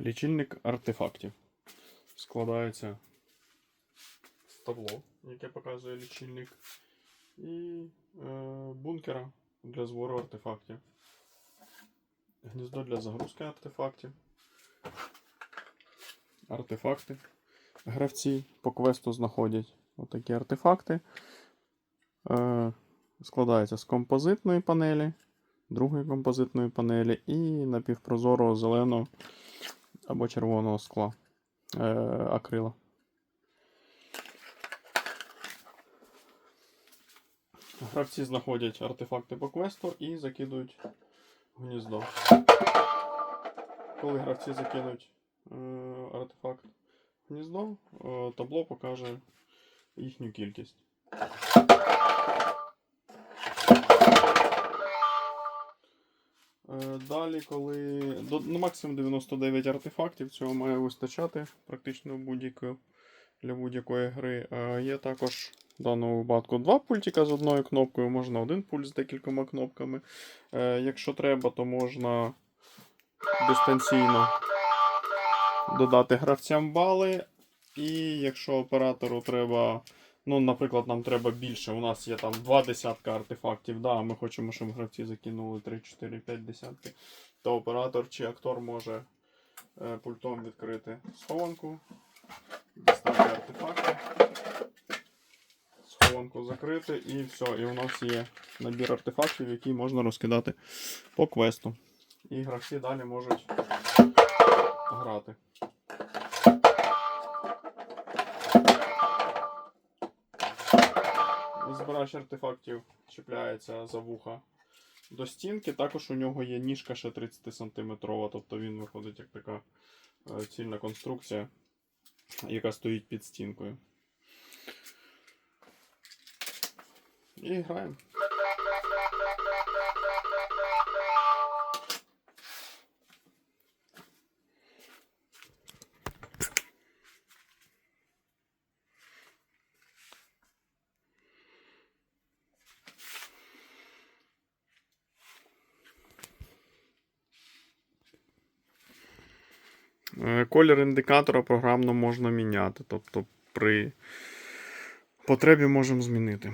Лічильник артефактів. Складається з табло, яке показує лічильник, і е, бункера для збору артефактів. Гніздо для загрузки артефактів. Артефакти. Гравці по квесту знаходять отакі артефакти. Е, складається з композитної панелі, другої композитної панелі і напівпрозорого зеленого або червоного скла е, акрила. Гравці знаходять артефакти по квесту і закидують гніздо. Коли гравці закинуть е, артефакт гніздо, е, табло покаже їхню кількість. Далі, коли до, ну, максимум 99 артефактів, цього має вистачати практично будь-якої для будь-якої гри. Е, Є також в даному випадку два пультика з одною кнопкою, можна один пульт з декількома кнопками. Е, Якщо треба, то можна дистанційно додати гравцям бали. І якщо оператору треба. Ну, наприклад, нам треба більше. У нас є там два десятка артефактів, да, а ми хочемо, щоб гравці закинули 3, 4, 5 десятки. То оператор чи актор може е, пультом відкрити схованку, дістати артефакти, схованку закрити і все. І у нас є набір артефактів, які можна розкидати по квесту. І гравці далі можуть грати. Збирач артефактів чіпляється за вуха до стінки. Також у нього є ніжка ще 30 см, тобто він виходить як така е, цільна конструкція, яка стоїть під стінкою. І граємо. Колір індикатора програмно можна міняти, тобто при потребі можемо змінити.